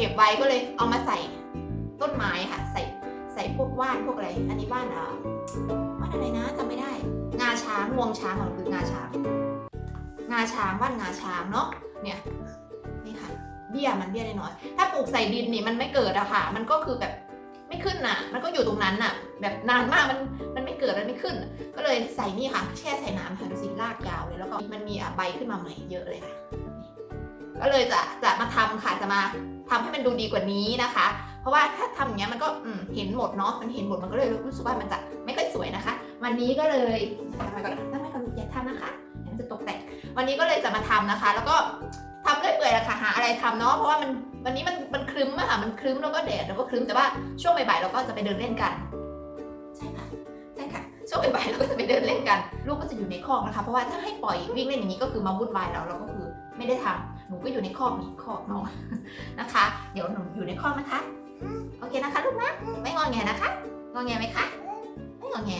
เก็บไว้ก็เลยเอามาใส่ต้นไม้ค่ะ ใส่ใส่พวกว่านพวกอะไร อันนี้ว่านอะว่านอะไรนะจำไม่ได้ งาช้างงวงช้างของคืองาช้าง งาช้างว่านงาช้างเนาะเนี่ยนี่ค่ะเบี้ยมันเบี้ยน้อยถ้าปลูกใส่ดินนี่มันไม่เกิดอะค่ะ มันก็คือแบบไม่ขึ้นน่ะ มันก็อยู่ตรงนั้นน่ะ แบบนานมากมันมันไม่เกิดมันไม่ขึ้น ก็เลยใส่นี่ค่ะ แช่ใส่น้ำค่ะดูสิรากยาวเลยแล้วก็มันมีอะใบขึ้นมาใหม่เยอะเลยค่ะ ก็เลยจะจะมาทำค่ะจะมาทำให้มันดูดีกว่านี้นะคะ เพราะว่าถ้าทำอย่างเงี้ยมันก็เห็นหมดเนาะมันเห็นหมดมันก็เลยรู้สึกว่ามันจะไม่ค่อยสวยนะคะ วันนี้ก็เลยทำไมก่อนทำไมก่อนอย่าทำนะคะเดี๋ยวมันจะตกแต่งวันนี้ก็เลยจะมาทำนะคะ แล้วก็ทำเรื่อยเปื่อยละค่ะหาอะไรทำเนาะเพราะว่ามันวันนี้มันมันครึ้มอะค่ะมันครึ้มแล้วก็แดดแล้วก็ครึ้มแต่ว่าช่วงบ่ายๆเราก็จะไปเดินเล่นกันใช่ค่ะใช่ค่ะช่วงบ่ายๆเราก็จะไปเดินเล่นกัน ลูกก็จะอยู่ในคอกนะคะ เพราะว่าถ้าให้ปล่อยวิ่งเล่นอย่างนี้ก็คือมาวุ่นวายเราเราก็คือไม่ได้ทำ หนูก็อยู่ในคอกนี่คอกน้องนะคะ เดี๋ยวหนูอยู่ในคอกนะคะ โอเคนะคะลูกนะ ไม่งอแงนะคะงอแงไหมคะ ไม่งอแง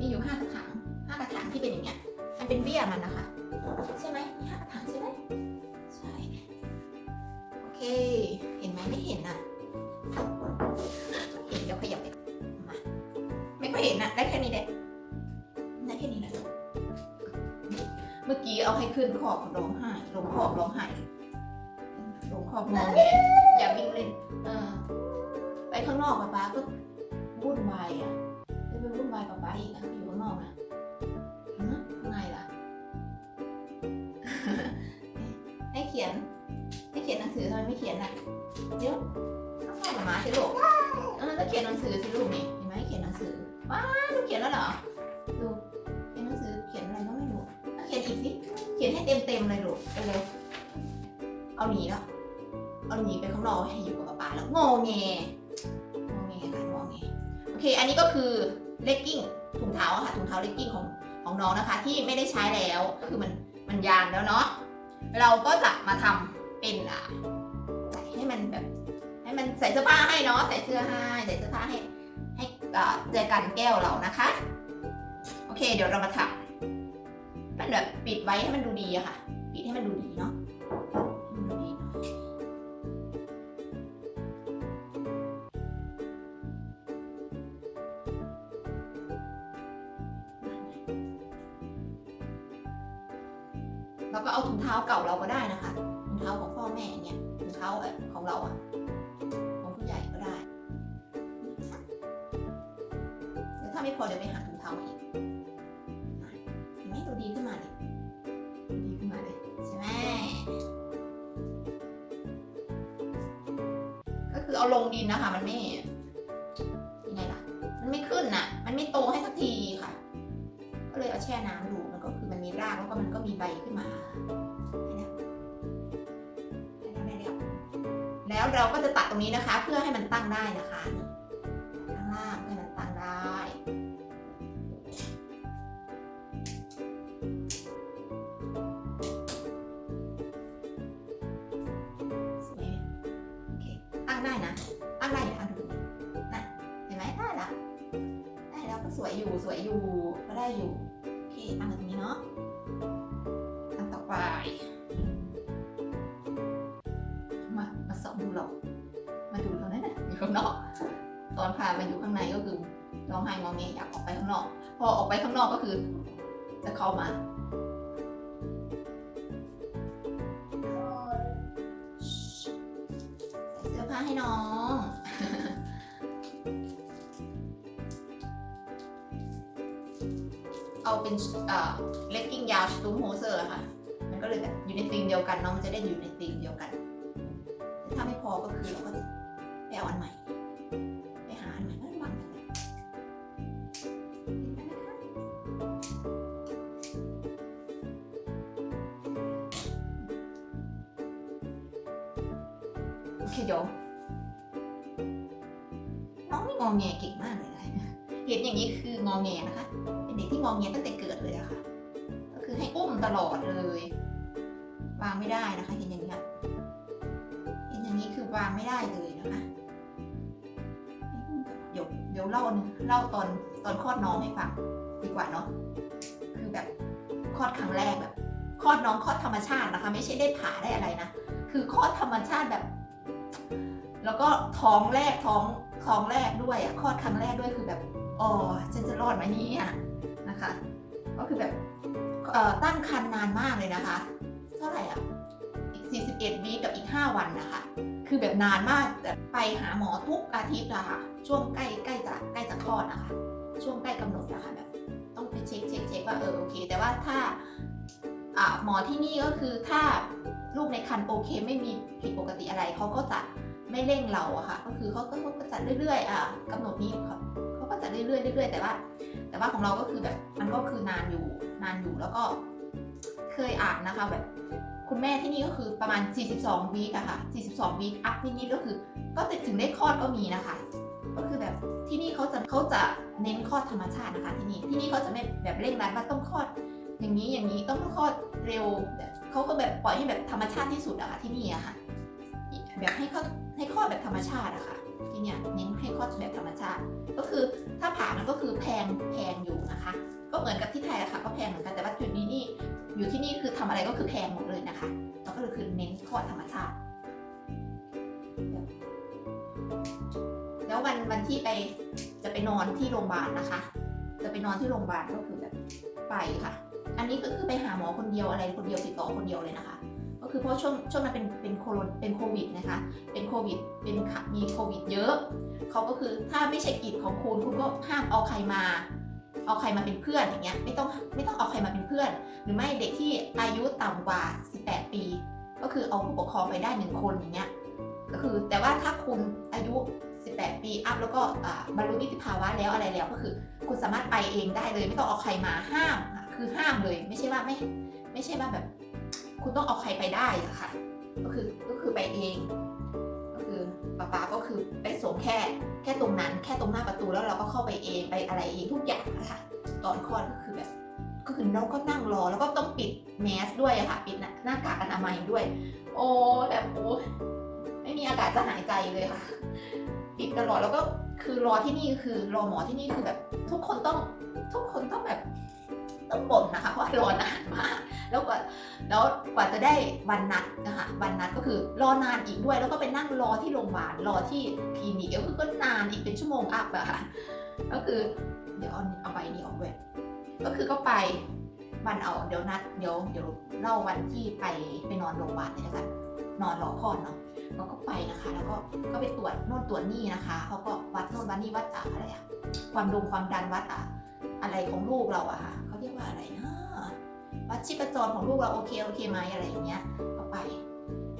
มีอยู่ห้ากระถางห้ากระถางที่เป็นอย่างเงี้ย มันเป็นเบี้ยมันนะคะ ลงของอแงอย่าวิ่งเล่นเออ ไปข้างนอกป๊าป๊าก็วุ่นวายอะจะไปวุ่นวายป๊าป๊าอีกอะอยู่ข้างนอกอะฮะข้างในล่ะ ให้เขียน ให้เขียนหนังสือทำไมไม่เขียนอะเดี๋ยวต้องให้หมาสิลูกเออต้องเขียนหนังสือสิลูกนี่เห็นไหมเขียนหนังสือว้าลูกเขียนแล้วเหรอดูเขียนหนังสือเขียนอะไรก็ไม่รู้เขียนอีกสิเขียนให้เต็มเต็มๆเลยลูกไปเลยเอาหนีแล้ว เอาหนีไปข้างนอกให้อยู่กับป๊าป๊าแล้วงอแงงอแงค่ะงอแงโอเค อันนี้ก็คือเลกกิ้งถุงเท้าค่ะถุงเท้าเลกกิ้งของของน้องนะคะ ที่ไม่ได้ใช้แล้วก็คือมันมันยานแล้วเนาะเราก็จะมาทำเป็นอะใส่ให้มันแบบ ให้มันใส่เสื้อผ้าให้เนาะใส่เสื้อให้ใส่เสื้อผ้าให้ให้เจอกันแก้วเรานะคะ โอเค เดี๋ยวเรามาทำมันแบบปิดไว้ให้มันดูดีอะค่ะ ปิดให้มันดูดีเนาะ ก็เอาถุงเท้าเก่าเราก็ได้นะคะถุงเท้าของพ่อแม่เงี้ยถุงเท้าของเราอะของผู้ใหญ่ก็ได้เดี๋ยวถ้าไม่พอเดี๋ยวไปหาถุงเท้ามาอีกเห็นไหมดูดีขึ้นมาเลยดูดีขึ้นมาเลยใช่ไหมก็คือเอาลงดินนะคะ มันไม่ มันก็คือมันมีรากแล้วก็มันก็มีใบขึ้นมาได้แล้วได้แล้วแล้วเราก็จะตัดตรงนี้นะคะ เพื่อให้มันตั้งได้นะคะข้างล่างให้มันตั้งได้สวยโอเคตั้งได้นะตั้งได้อยู่อะดูนะเห็นไหมได้ละได้แล้วก็สวยอยู่สวยอยู่ก็ได้อยู่ นอก ตอนพามาอยู่ข้างในก็คือร้องไห้งอแงอยากออกไปข้างนอก พอออกไปข้างนอกก็คือ จะเข้ามาใส่เสื้อผ้าให้น้องเอาเป็นเอ่อเลกกิ้งยาวสตูมโฮเซอร์ค่ะ มันก็เลยแบบอยู่ในธีมเดียวกันเนาะ มันจะได้อยู่ในธีมเดียวกัน ถ้าไม่พอก็คือเราก็จะไปเอาอันใหม่ องอแงเก่งมากเลยนะเห็นอย่างนี้คืองอแงนะคะ เป็นเด็กที่งองแงตั้งแต่เกิดเลยอะค่ะ ก็คือให้อุ้มตลอดเลยวางไม่ได้นะคะ เห็นอย่างนี้เห็นอย่างนี้คือวางไม่ได้เลยนะคะเดี๋ยวเดี๋ยวเล่าหนึ่งเล่าตอนตอนคลอดน้องให้ฟังดีกว่าเนาะคือแบบคลอดครั้งแรกแบบคลอดลอดน้องคลอดธรรมชาตินะคะ ไม่ใช่ได้ผ่าได้อะไรนะคือคลอดธรรมชาติแบบ แล้วก็ท้องแรกท้อง ท้องแรกด้วยอะคลอดครั้งแรกด้วยคือแบบอ๋อฉันจะรอดไหมนี่ยนะคะ ก็คือแบบเอ่อตั้งครรภ์นานมากเลยนะคะ เท่าไหร่อะอีก41วีกับอีก 5 วันนะคะ คือแบบนานมากแต่ไปหาหมอทุกอาทิตย์อะค่ะ ช่วงใกล้ใกล้จะใกล้จะคลอดนะคะ ช่วงใกล้กำหนดนะคะแบบต้องไปเช็คเช็คเช็คว่าเออโอเค แต่ว่าถ้าอ่าหมอที่นี่ก็คือถ้าลูกในครรภ์โอเค ไม่มีผิดปกติอะไรเขาก็จะ ไม่เร่งเราอะค่ะ ก็คือเขาก็เขาก็จัดเรื่อยๆอะกำหนดนี้เขาเขาก็จัดเรื่อยๆเรื่อยๆแต่ว่า แต่ว่าของเราก็คือแบบมันก็คือนานอยู่นานอยู่แล้วก็ เคยอ่านนะคะแบบคุณแม่ที่นี่ก็คือประมาณ 42วีคอะค่ะ42วีคอัพนิดๆก็คือ ก็ถึงได้คลอดก็มีนะคะ ก็คือแบบที่นี่เขาจะเขาจะเน้นคลอดธรรมชาตินะคะ ที่นี่ที่นี่เขาจะไม่แบบเร่งรัดว่าต้องคลอด อย่างนี้อย่างนี้ต้องคลอดเร็วแบบเขาก็แบบปล่อยให้แบบธรรมชาติที่สุดอะค่ะที่นี่อะค่ะ แบบให้เขา ให้คลอดแบบธรรมชาติอะค่ะที่เนี่ยเน้นให้คลอดแบบธรรมชาติ ก็คือถ้าผ่ามันก็คือแพงแพงอยู่นะคะ ก็เหมือนกับที่ไทยอะค่ะ ก็แพงเหมือนกันแต่ว่าจุดนี้นี่อยู่ที่นี่คือทำอะไรก็คือแพงหมดเลยนะคะแล้วก็คือเน้นคลอดธรรมชาติ แล้ววันวันที่ไปจะไปนอนที่โรงพยาบาลนะคะ จะไปนอนที่โรงพยาบาลก็คือแบบไปค่ะ อันนี้ก็คือไปหาหมอคนเดียวอะไรคนเดียวติดต่อคนเดียวเลยนะคะ คือเพราะช่วงช่วงนั้นเป็นเป็นโควิดเป็นโควิดนะคะ เป็นโควิดเป็นมีโควิดเยอะเขาก็คือถ้าไม่ใช่กิจของคุณคุณก็ห้ามเอาใครมา เอาใครมาเป็นเพื่อนอย่างเงี้ยไม่ต้องไม่ต้องเอาใครมาเป็นเพื่อน หรือไม่เด็กที่อายุต่ำกว่า 18 ปี ก็คือเอาผู้ปกครองไปได้หนึ่งคนอย่างเงี้ยก็คือแต่ว่าถ้าคุณอายุ 18 ปีอัพแล้วก็บรรลุนิติภาวะแล้วอะไรแล้วก็คือ คุณสามารถไปเองได้เลย ไม่ต้องเอาใครมาห้ามคือห้ามเลย ไม่ใช่ว่าไม่ไม่ใช่ว่าแบบ คุณต้องเอาใครไปได้อะค่ะ ก็คือก็คือไปเอง ก็คือป๊าป๊าก็คือไปส่งแค่แค่ตรงนั้น แค่ตรงหน้าประตูแล้วเราก็เข้าไปเองไปอะไรเองทุกอย่างนะคะตอนคลอดก็คือแบบก็คือเราก็นั่งรอแล้วก็ต้องปิดแมสด้วยอะค่ะปิดหน้าหน้ากากอนามัยด้วย โอ้แบบโอ้ไม่มีอากาศจะหายใจเลยค่ะปิดตลอดแล้วก็คือรอที่นี่คือรอหมอที่นี่คือแบบ ทุกคนต้องทุกคนต้องแบบ ต้องบ่นนะคะว่ารอนานมากแล้วกว่าแล้วกว่าจะได้วันนัดนะคะวันนัดก็คือรอนานอีกด้วย แล้วก็ไปนั่งรอที่โรงพยาบาลรอที่คลินิกก็คือก็นานอีกเป็นชั่วโมงอัพอะค่ะก็คือเดี๋ยวเอาเอาใบนี้ออกด้วยก็คือก็ไปวันเอาเดี๋ยวนัดเดี๋ยวเดี๋ยวเล่าวันที่ไปไปนอนโรงพยาบาลเลยนะคะนอนรอคลอดเนาะแล้วก็ไปนะคะ แล้วก็ก็ไปตรวจโน่นตรวจนี่นะคะเขาก็วัดโน่นวัดนี่วัดอะไรอะความดงความดันวัดอะอะไรของลูกเราอะค่ะ รียกว่าอะไรนะวัดชีพจรของลูกเราโอเคโอเคไหมอะไรอย่างเงี้ยก็ไป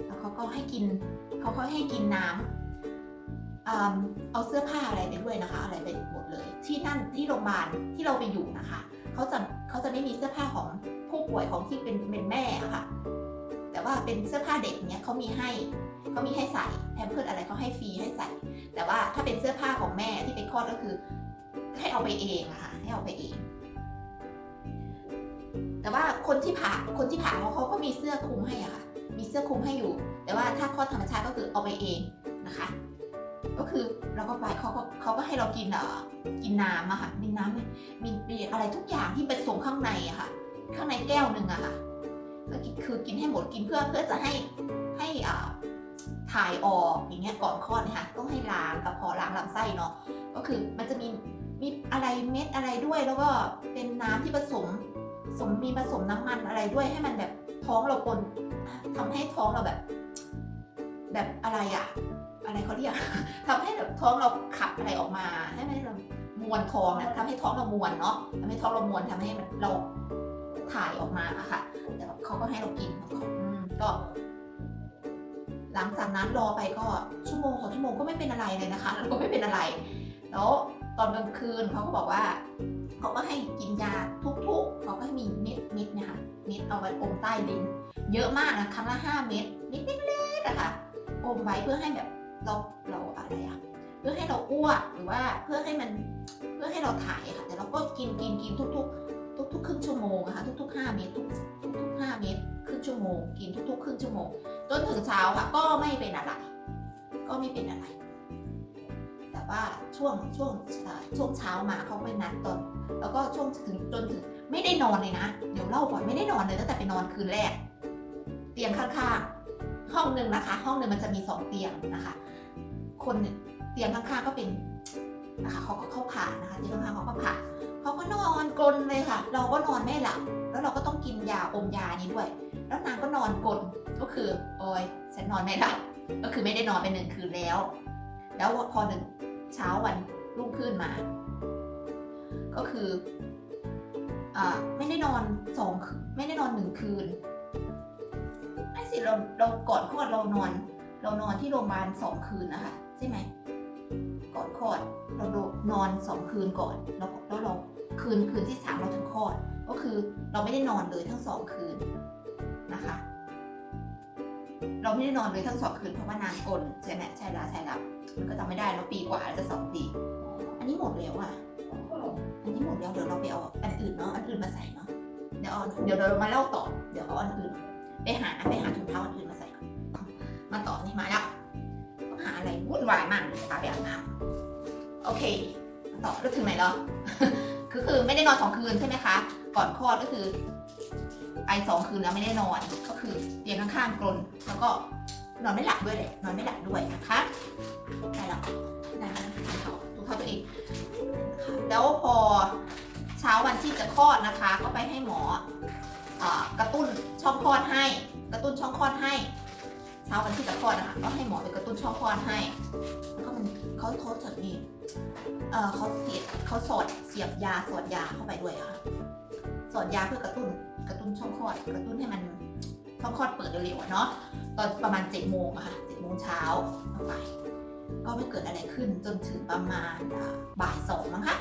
แล้วเขาก็ให้กินเขาก็ให้กินน้ำอืมเอาเสื้อผ้าอะไรไปด้วยนะคะ อะไรไปหมดเลย ที่นั่นที่โรงพยาบาลที่เราไปอยู่นะคะเขาจะเขาจะไม่มีเสื้อผ้าของผู้ป่วยของที่เป็นเป็นแม่อะค่ะ แต่ว่าเป็นเสื้อผ้าเด็กเนี้ยเขามีให้เขามีให้ใส่แพมเพิร์ดอะไรเขาให้ฟรีให้ใส่ แต่ว่าถ้าเป็นเสื้อผ้าของแม่ที่เป็นคลอดก็คือ ให้เอาไปเองอะค่ะให้เอาไปเอง แต่ว่าคนที่ผ่าคนที่ผ่าเขาเขาก็มีเสื้อคลุมให้อะค่ะ มีเสื้อคลุมให้อยู่ แต่ว่าถ้าคลอดธรรมชาติก็คือเอาไปเองนะคะ ก็คือเราก็ไปเขาก็เขาก็ให้เรากินเอ่อกินน้ำอะค่ะ มีน้ำมีมีอะไรทุกอย่างที่ผสมข้างในอะค่ะ ข้างในแก้วหนึ่งอะค่ะก็คือกินให้หมดกินเพื่อเพื่อจะให้ให้อ่าถ่ายออกอย่างเงี้ยก่อนคลอดนี่ยค่ะต้องให้ล้างกระเพาะล้างลำไส้เนาะก็คือมันจะมีมีอะไรเม็ดอะไรด้วยแล้วก็เป็นน้ำที่ผสม สมมีผสมน้ำมันอะไรด้วยให้มันแบบท้องเราปนทำให้ท้องเราแบบ แบบอะไรอะอะไรเขาเรียกทำให้แบบท้องเราขับอะไรออกมา ให้มันเรามวนท้องนะทำให้ท้องเรามวนเนาะทำให้ท้องเรามวนทำให้เราถ่ายออกมาอะค่ะแต่เขาก็ให้เรากินก็หลังจากนั้นรอไปก็ชั่วโมงสองชั่วโมงก็ไม่เป็นอะไรเลยนะคะแล้วก็ไม่เป็นอะไร แล้วตอนกลางคืนเขาก็บอกว่าเขาก็ให้กินยา เม็ดเอาไว้อมใต้ลิ้นเยอะมากนะครั้งละห้าเม็ดเม็ดเล็กๆอะค่ะอมไว้เพื่อให้แบบเราเราอะไรอะเพื่อให้เราอ้วกหรือว่าเพื่อให้มันเพื่อให้เราถ่ายค่ะ แต่เราก็กินกินกินทุก ๆ ทุกๆครึ่งชั่วโมงอะค่ะทุกๆห้าเม็ดทุกทุกห้าเม็ดครึ่งชั่วโมง กินทุก ๆ ครึ่งชั่วโมง จนถึงเช้าค่ะ ก็ไม่เป็นอะไร ก็ไม่เป็นอะไร แต่ว่าช่วงช่วงช่วงเช้ามาเขาไปนัดตอนแล้วก็ช่วงถึงจนถึง ไม่ได้นอนเลยนะ เดี๋ยวเล่าก่อนไม่ได้นอนเลยตั้งแต่ไปนอนคืนแรก เตียงข้างๆห้องหนึ่งนะคะ ห้องหนึ่งมันจะมีสองเตียงนะคะ คนเตียงข้างๆก็เป็นนะคะเขาก็เข้าผ่านะคะเตียงข้างๆเขาก็ผ่าเขาก็นอนกลนเลยค่ะ เราก็นอนไม่หลับแล้วเราก็ต้องกินยาอมยานี้ด้วย แล้วนางก็นอนกลนก็คือโอ้ยฉันนอนไม่หลับก็คือไม่ได้นอนไปหนึ่งคืนแล้ว แล้วพอหนึ่งเช้าวันรุ่งขึ้นมา ก็คือ ไม่ได้นอนสองคืนไม่ได้นอนหนึ่งคืนไอ้สิเราเราก่อนคลอดเรานอน เรานอนที่โรงพยาบาลสองคืนนะคะใช่ไหมก่อนคลอดเรานอนสองคืนก่อนแล้วแล้วเราคืนคืนที่สามเราถึงคลอด ก็คือเราไม่ได้นอนเลยทั้งสองคืนนะคะ เราไม่ได้นอนเลยทั้งสองคืนเพราะว่านางกลใช่ไหมใช่ละใช่ละมันก็จำไม่ได้เราปีกว่าแล้วจะสองปี อันนี้หมดแล้วอะ อันนี้หมดแล้วเดี๋ยวเราไปเอาอันอื่นเนาะอันอื่นมาใส่เนาะเดี๋ยวเอาเดี๋ยวเรามาเล่าต่อเดี๋ยวเอาอันอื่น ไปหาไปหาถุงเท้าอันอื่นมาใส่ก่อนมาต่อนี่มาแล้วต้องหาอะไรวุ่นวายมากเลยพาไปอาบน้ำโอเคมาต่อแล้วถึงไหนแล้วคือคือไม่ได้นอนสองคืนใช่ไหมคะ ก่อนคลอดก็คือ ไอสองคืนแล้วไม่ได้นอนก็คือเตียงข้างๆกลนแล้วก็นอนไม่หลับด้วยเลยนอนไม่หลับด้วยนะคะได้แล้วได้แล้วนะคะ เท้าตัวเองนะคะแล้วพอเช้าวันที่จะคลอดนะคะ ก็ไปให้หมออกระตุ้นช่องคลอดให้ กระตุ้นช่องคลอดให้ เช้าวันที่จะคลอดนะคะก็ให้หมอไปกระตุ้นช่องคลอดให้แล้วก็มันเขาเขาจะมีเออเขาเสียบเขาสอดเสียบยาสอดยาเข้าไปด้วยค่ะสอดยาเพื่อกระตุ้นกระตุ้นช่องคลอด กระตุ้นให้มันช่องคลอดเปิดเร็วๆเนาะตอนประมาณเจ็ดโมงอะค่ะเจ็ดโมงเช้าเอาไป ก็ไม่เกิดอะไรขึ้นจนถึงประมาณบ่ายสองมั้งคะ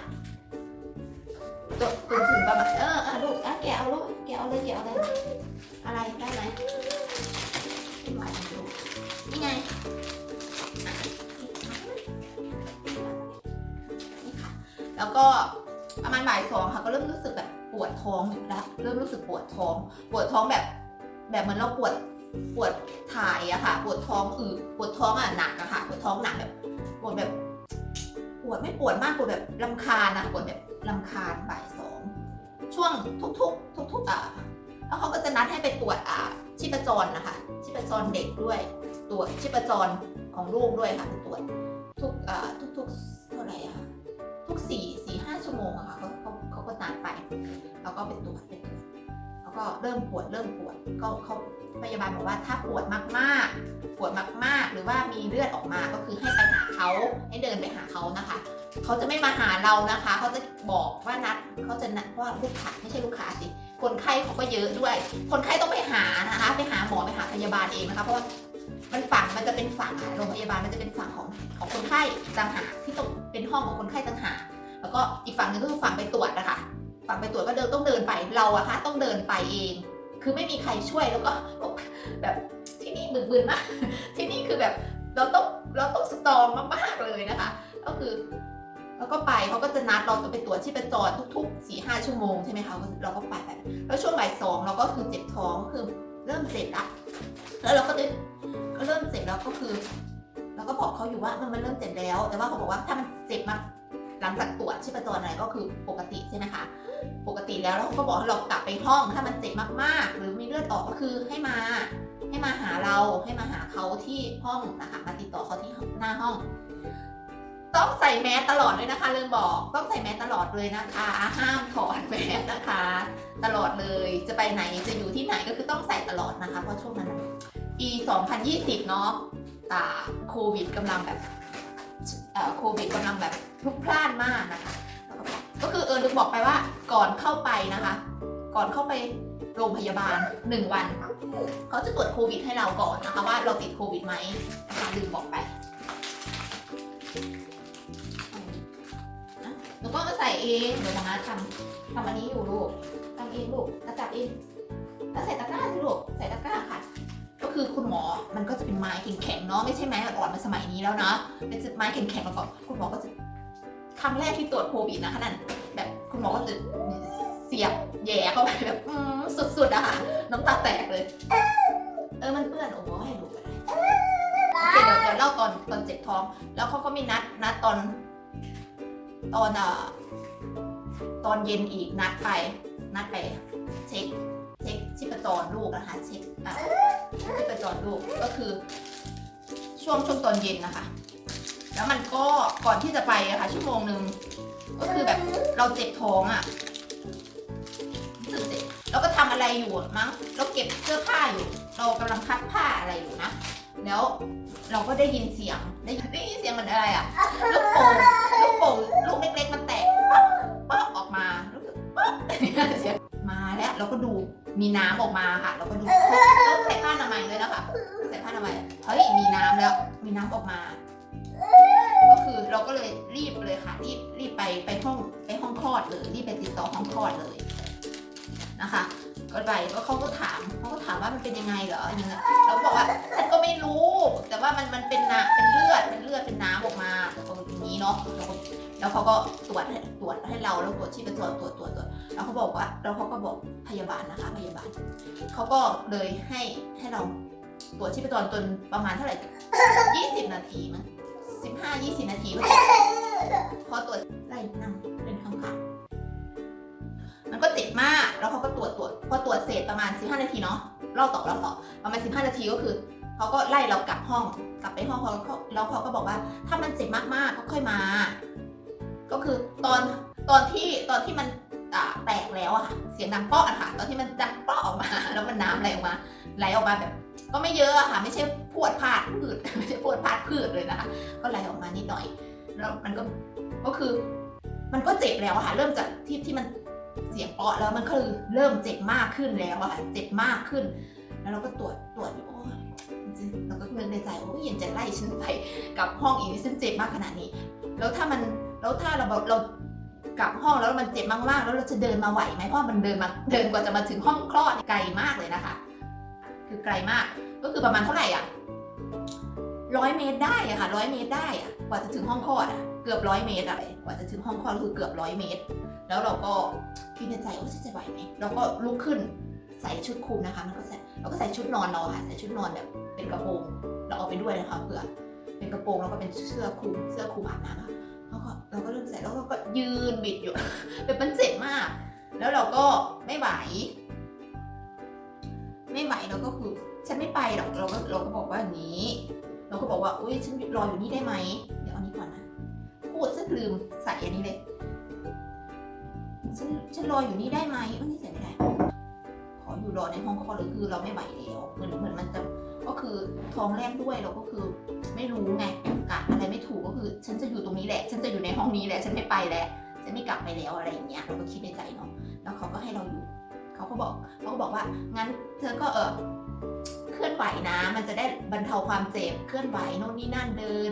จนถึงประมาณเออเออลูกอะแกเอาลูกแกเอาเลยแกเอาเลยอะไรได้ไหมไม่ไหวนะลูกนี่ไงนี่ค่ะ แล้วก็ประมาณบ่ายสองค่ะก็เริ่มรู้สึกแบบปวดท้องอยู่แล้วเริ่มรู้สึกปวดท้อง ปวดท้องแบบ แบบเหมือนเราปวด ปวดถ่ายอะค่ะ ปวดท้องอืดปวดท้องอะหนักอะค่ะ ปวดท้องหนักแบบปวดแบบปวดไม่ปวดมากปวดแบบลำคาญอะปวดแบบลำคาญบ่ายสองช่วงทุกๆ ทุกๆอะแล้วเขาก็จะนัดให้ไปตรวจอะชีพจรนะคะชีพจรเด็กด้วย ตรวจชีพจรของลูกด้วยค่ะตรวจทุกอ่าทุกๆเท่าไหร่อะทุกสี่สี่ห้าชั่วโมงอะค่ะเขาเขาเขาก็นัดไป แล้วก็ไปตรวจไปตรวจแล้ว ก็เริ่มปวดเริ่มปวดก็เขาพยาบาลบอกว่าถ้าปวดมากๆ ปวดมากๆ หรือว่ามีเลือดออกมาก็คือให้ไปหาเขาให้เดินไปหาเขานะคะ เขาจะไม่มาหาเรานะคะ เขาจะบอกว่านัดเขาจะนัดว่าลูกค้าไม่ใช่ลูกค้าสิคนไข้เขาก็เยอะด้วย คนไข้ต้องไปหานะคะ ไปหาหมอไปหาพยาบาลเองนะคะเพราะว่ามันฝั่งมันจะเป็นฝั่งโรงพยาบาลมันจะเป็นฝั่งของของคนไข้ต่างหากที่ต้องเป็นห้องของคนไข้ต่างหากแล้วก็อีกฝั่งหนึงก็คือฝั่งไปตรวจนะคะ ฝั่งไปตรวจก็เดินต้องเดินไปเราอะคะต้องเดินไปเอง คือไม่มีใครช่วยแล้วก็แบบที่นี่บึกบึนมากที่นี่คือแบบเราต้องเราต้องสตรองมากๆเลยนะคะ ก็คือแล้วก็ไปเขาก็จะนัดเราจะไปตรวจที่ประจรทุกๆสี่ห้าชั่วโมงใช่ไหมคะเราก็ไปแบบแล้วช่วงบ่ายสองเราก็คือเจ็บท้องคือเริ่มเจ็บละแล้วเราก็จะก็เริ่มเจ็บแล้วก็คือเราก็บอกเขาอยู่ว่ามันเริ่มเจ็บแล้ว แต่ว่าเขาบอกว่าถ้ามันเจ็บมา หลังจากตรวจชีพจรอะไรก็คือปกติใช่ไหมคะ ปกติแล้วเขาก็บอกให้เรากลับไปห้องถ้ามันเจ็บมากๆ หรือมีเลือดออกก็คือให้มา ให้มาหาเราให้มาหาเขาที่ห้องนะคะมาติดต่อเขาที่หน้าห้อง ต้องใส่แมสตลอดเลยนะคะลืมบอกต้องใส่แมสตลอดเลยนะคะ ห้ามถอดแมสนะคะ ตลอดเลยจะไปไหนจะอยู่ที่ไหนก็คือต้องใส่ตลอดนะคะเพราะช่วงนั้นปี 2020 เนาะตาโควิดกำลังแบบ โควิดกำลังแบบพลุกพล่านมากนะคะ ก็คือเออลืมบอกไปว่าก่อนเข้าไปนะคะ ก่อนเข้าไปโรงพยาบาล 1 วัน เขาจะตรวจโควิดให้เราก่อนนะคะว่าเราติดโควิดไหมนะคะลืมบอกไปนะแล้วก็มาใส่เองเดี๋ยวมาทำทำอันนี้อยู่ลูกทำเองลูกแล้วจับเองแล้วใส่ตะกร้าสิลูกใส่ตะกร้าค่ะ คือคุณหมอมันก็จะเป็นไม้แข็งๆเนาะไม่ใช่ไม้อ่อนๆเหมาสมัยนี้แล้วเนาะเป็นไม้แข็งๆแล้วก็คุณหมอก็จะครั้งแรกที่ตรวจโควิดนะคะนั่นแบบคุณหมอก็จะเสียบแย่เข้าไปแบบสุดๆอะค่ะน้ำตาแตกเลย เออมันเปื้อนโอ้โหให้ดูโอเคเดี๋ยวเดี๋ยวเล่าตอนตอนเจ็บท้อง แล้วเขาก็มีนัดนัดตอน ตอนอะตอนเย็นอีกนัดไป นัดไป เช็ค เช็คชีพจรลูกนะคะเช็คอะ ชีพจรลูกก็คือ ช่วงช่วงตอนเย็นนะคะ แล้วมันก็ก่อนที่จะไปอะค่ะชั่วโมงหนึ่งก็คือแบบเราเจ็บท้องอะรู้สึกเจ็บเราก็ทำอะไรอยู่มั้งเราเก็บเสื้อผ้าอยู่ เรากำลังพับผ้าอะไรอยู่นะแล้วเราก็ได้ยินเสียงได้ยินเสียงเหมือนอะไรอะลูกโป่งลูกโป่งลูกเล็ก ๆ มันแตกปั๊บปั๊บออกมารู้สึกปั๊บเสียงมาแล้วเราก็ดู มีน้ำออกมาค่ะ แล้วก็ดูเราใส่ผ้าอนามัยเลยนะคะใส่ผ้าอนามัยเฮ้ยมีน้ำแล้ว มีน้ำออกมา ก็คือเราก็เลยรีบเลยค่ะ รีบรีบไปไปห้องไปห้องคลอดเลยรีบไปติดต่อห้องคลอดเลยนะคะ ก็ไปก็เขาก็ถามเขาก็ถามว่ามันเป็นยังไงเหรออย่างเงี้ยเราก็บอกว่าฉันก็ไม่รู้ แต่ว่ามันมันเป็นน้ำเป็นเลือดเป็นเลือดเป็นน้ำออกมาตรงนี้เนาะแล้วแล้วเขาก็ตรวจตรวจให้เราแล้วตรวจชีพจรตรวจตรวจตรวจแล้วเขาบอกว่าแล้วเขาก็บอกพยาบาลนะคะ พยาบาลเขาก็เลยให้ให้เราตรวจชีพจรจนประมาณเท่าไหร่ยี่สิบนาทีมั้งสิบห้ายี่สิบนาทีพอตรวจไล่นั่งเดิน มันก็เจ็บมาก แล้วเขาก็ตรวจตรวจพอตรวจเสร็จประมาณ 15 นาทีเนาะเล่าต่อเล่าต่อประมาณ 15 นาทีก็คือเขาก็ไล่เรากลับห้องกลับไปห้องเขาแล้วเขาก็บอกว่าถ้ามันเจ็บมากๆก็ค่อยมา ก็คือตอนตอนที่ตอนที่มันแตกแล้วอะค่ะเสียงดังเปาะอะค่ะ ตอนที่มันดังเปาะออกมาแล้วมันน้ำไหลออกมาไหลออกมาแบบ ก็ไม่เยอะอะค่ะ ไม่ใช่พวดพาดพืดไม่ใช่พวดพาดพืดเลยนะคะก็ไหลออกมานิดหน่อย แล้วมันก็ก็คือ มันก็เจ็บแล้วอะค่ะ เริ่มจากที่ที่มัน เสียงเปาะแล้วมันก็คือเริ่มเจ็บมากขึ้นแล้วอะค่ะเจ็บมากขึ้น แล้วเราก็ตรวจตรวจอยู่โอ้ยเราก็นึกในใจโอ้ยยังจะไล่ฉันไปกับห้องอีกนี่ฉันเจ็บมากขนาดนี้ แล้วถ้ามันแล้วถ้าเราเรากลับห้องแล้วมันเจ็บมากๆแล้วเราจะเดินมาไหวไหมเพราะมันเดินมาเดินกว่าจะมาถึงห้องคลอดไกลมากเลยนะคะ คือไกลมาก ก็คือประมาณเท่าไหร่อะร้อยเมตรได้อะค่ะร้อยเมตรได้อะกว่าจะถึงห้องคลอดอะเกือบร้อยเมตรอะกว่าจะถึงห้องคลอดคือเกือบร้อยเมตร แล้วเราก็ คิดในใจว่าจะไหวไหมเราก็ลุกขึ้นใส่ชุดคลุมนะคะ มันก็ใส่เราก็ใส่ชุดนอนเราค่ะ ใส่ชุดนอนแบบเป็นกระโปรงเราเอาไปด้วยนะคะเผื่อเป็นกระโปรงแล้วก็เป็นเสื้อคลุมเสื้อคลุมอาบน้ำแล้วก็เราก็เริ่มใส่แล้วเราก็ยืนบิดอยู่แบบมันเจ็บมาก แล้วเราก็ไม่ไหว ไม่ไหวเราก็คือฉันไม่ไปหรอกเราก็เราก็บอกว่าอย่างนี้ เราก็บอกว่าอุ้ยฉันรออยู่นี่ได้ไหมเดี๋ยวเอานี้ก่อนนะพูดฉันลืมใส่อันนี้เลย ฉันฉันรออยู่นี่ได้ไหมอันนี้ใส่ไม่ได้ขออยู่รอในห้องคลอดหรือคือเราไม่ไหวแล้วเหมือนเหมือนมันจะก็คือท้องแรกด้วยเราก็คือไม่รู้ไงกะอะไรไม่ถูกก็คือ ฉันจะอยู่ตรงนี้แหละ ฉันจะอยู่ในห้องนี้แหละ ฉันไม่ไปแล้วฉันไม่กลับไปแล้วอะไรอย่างเงี้ยเราก็คิดในใจเนาะแล้วเขาก็ให้เราอยู่เขาก็บอกเขาก็บอกว่างั้นเธอก็เออเคลื่อนไหวนะ มันจะได้บรรเทาความเจ็บเคลื่อนไหวโน่นนี่นั่นเดิน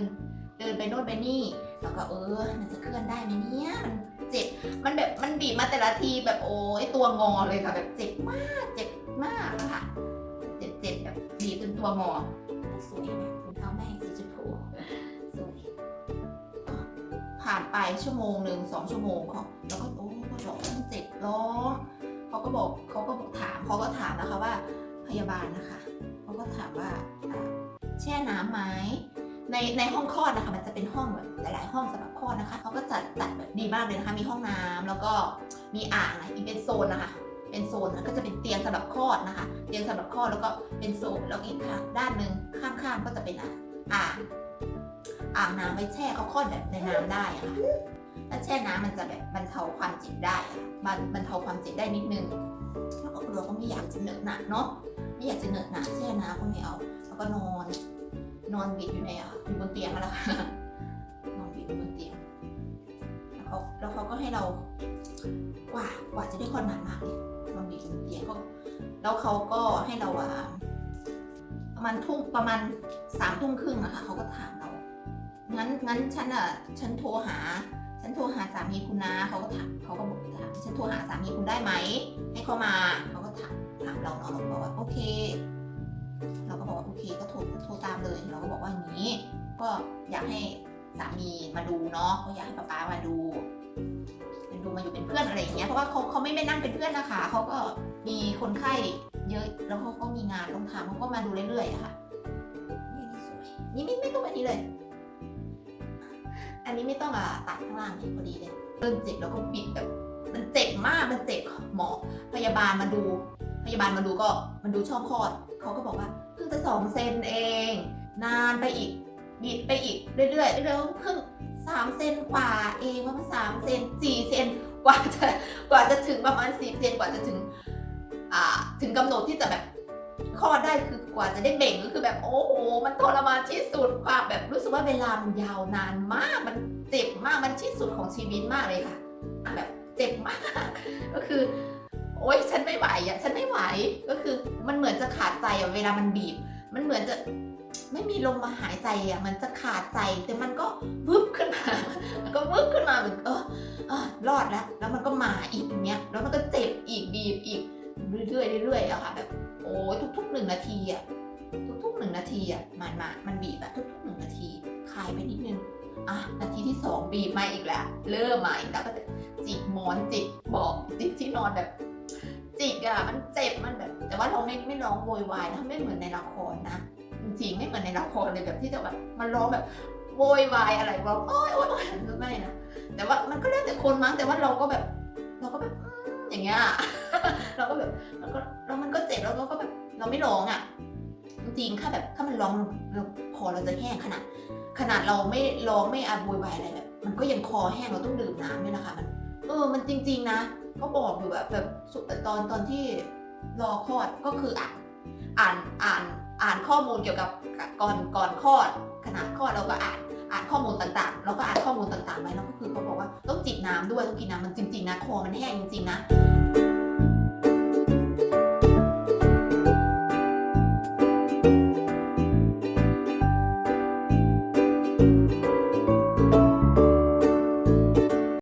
เดินไปโน่นไปนี่แล้วก็เออ มันจะเคลื่อนได้ไหมเนี่ยมัน เจ็บ มันแบบมันบีบมาแต่ละทีแบบโอ้ยตัวงอเลยค่ะแบบเจ็บมากเจ็บมากค่ะ เจ็บเจ็บแบบบีบจนตัวงอสวยนะถุงเท้าแม่สีชมพูสวยผ่านไปชั่วโมงหนึ่งสองชั่วโมงเขาแล้วก็โอ้ก็ร้องเจ็บร้องเขาก็บอกเขาก็บอกถามเขาก็ถามนะคะว่าพยาบาลนะคะเขาก็ถามว่าแช่น้ำไหม ในในห้องคลอดนะคะ มันจะเป็นห้องแบบหลาย ๆ ห้องสำหรับคลอดนะคะเขาก็จัดจัดแบบดีมากเลยนะคะ มีห้องน้ำแล้วก็มีอ่างนะอีกเป็นโซนนะคะ เป็นโซนนะก็จะเป็นเตียงสำหรับคลอดนะคะ เตียงสำหรับคลอดแล้วก็เป็นโซนแล้วอีกข้างด้านหนึ่งข้างๆก็จะเป็นอ่างอ่างน้ำไว้แช่เขาคลอดแบบในน้ำได้อะค่ะถ้าแช่น้ำมันจะแบบบรรเทาความเจ็บได้อะบรรบรรเทาความเจ็บได้นิดนึงแล้วก็เราก็ไม่อยากจะเหนอะหนักเนาะไม่อยากจะเหนอะหนักแช่น้ำก็ไม่เอาแล้วก็นอน นอนบิดอยู่ในอะอยู่บนเตียงและค่ะนอนบิดอยู่บนเตียงแล้วเขาแล้วเขาก็ให้เรากว่ากว่าจะได้คลอดนานมากเลยนอนบิดอยู่บนเตียงก็แล้วเขาก็ให้เราอะประมาณทุ่มประมาณสามทุ่มครึ่งอะค่ะเขาก็ถามเรางั้นงั้นฉันอะฉันโทรหา ฉันโทรหาสามีคุณนะเขาก็ถามเขาก็บอกถามฉันโทรหาสามีคุณได้ไหมให้เขามาเขาก็ถามถามเราเนาะเราบอกว่าโอเค เราก็บอกว่าโอเคก็โทรโทรตามเลย เราก็บอกว่าอย่างนี้ ก็อยากให้สามีมาดูเนาะก็อยากให้ป๊าป๊ามาดู เป็นดูมาอยู่เป็นเพื่อนอะไรอย่างเงี้ยเพราะว่าเขาเขาไม่ไม่นั่งเป็นเพื่อนนะคะเขาก็มีคนไข้เยอะแล้วเขาก็มีงานต้องทำเขาก็มาดูเรื่อยๆอะค่ะนี่นี่สวยนี่ไม่ไม่ต้องแบบนี้เลย อันนี้ไม่ต้องอะตัดข้างล่างเนี่ยพอดีเลยเริ่มเจ็บแล้วก็บิดแบบมันเจ็บมากมันเจ็บหมอพยาบาลมาดู พยาบาลมาดูก็ มันดูชองคอดเขาก็บอกว่าเพิ่งจะสองเซนเอง นานไปอีกบิดไปอีกเรื่อยๆเรื่อยๆเพิ่งสามเซนกว่าเองว่ามันสามเซนสี่เซนกว่าจะกว่าจะถึงประมาณสี่เซนกว่าจะถึงอ่าถึงกำหนดที่จะแบบคลอดได้คือกว่าจะได้เบ่งก็คือแบบโอ้โหมันทรมานที่สุดความแบบรู้สึกว่าเวลามันยาวนานมากมันเจ็บมากมันที่สุดของชีวิตมากเลยค่ะแบบเจ็บมาก ก็คือ โอ๊ยฉันไม่ไหวอะฉันไม่ไหวก็คือมันเหมือนจะขาดใจอะเวลามันบีบ มันเหมือนจะไม่มีลมมาหายใจอะมันจะขาดใจแต่มันก็วึบขึ้นมามันก็วึบขึ้นมาเหมือนเออเออรอดแล้ว แล้วมันก็มาอีกอย่างเงี้ยแล้วมันก็เจ็บอีกบีบอีกเรื่อยๆเรื่อยๆอะค่ะแบบโอ้ยทุกๆหนึ่งนาทีอะทุกๆหนึ่งนาทีอะมันมามันบีบอะทุกๆหนึ่งนาทีคลายไปนิดนึงอะนาทีที่สองบีบมาอีกแล้ว เริ่มมาอีกแล้วก็จิกหมอนจิกเบอกจิกที่นอนแบบ จิกอะมันเจ็บมันแบบ แต่ว่าเราไม่ไม่ร้องโวยวายนะไม่เหมือนในละครนะจริงๆไม่เหมือนในละครเลยแบบที่จะแบบมันร้องแบบโวยวายอะไรร้องโอ๊ยโอ๊ยโอ๊ยไม่นะแต่ว่ามันก็แล้วแต่คนมั้งแต่ว่าเราก็แบบ เราก็แบบอย่างเงี้ยเราก็แบบแล้วก็แล้วมันก็เจ็บแล้วเราก็แบบเราไม่ร้องอะจริงๆถ้าแบบถ้ามันร้องเราคอเราจะแห้งขนาด ขนาดเราไม่ร้องไม่อาโวยวายอะไรแบบมันก็ยังคอแห้งเราต้องดื่มน้ำด้วยนะคะมันเออมันจริง ๆ นะ เขาบอกอยู่แบบแบบตอนตอนที่รอคลอดก็คืออ่านอ่านอ่านอ่านข้อมูลเกี่ยวกับก่อนก่อนคลอดขณะคลอดเราก็อ่านอ่านข้อมูลต่างๆเราก็อ่านข้อมูลต่างๆไว้แล้วก็คือเขาบอกว่าต้องจิบน้ำด้วยต้องกินน้ำมันจริงๆนะคอมันแห้งจริงๆนะ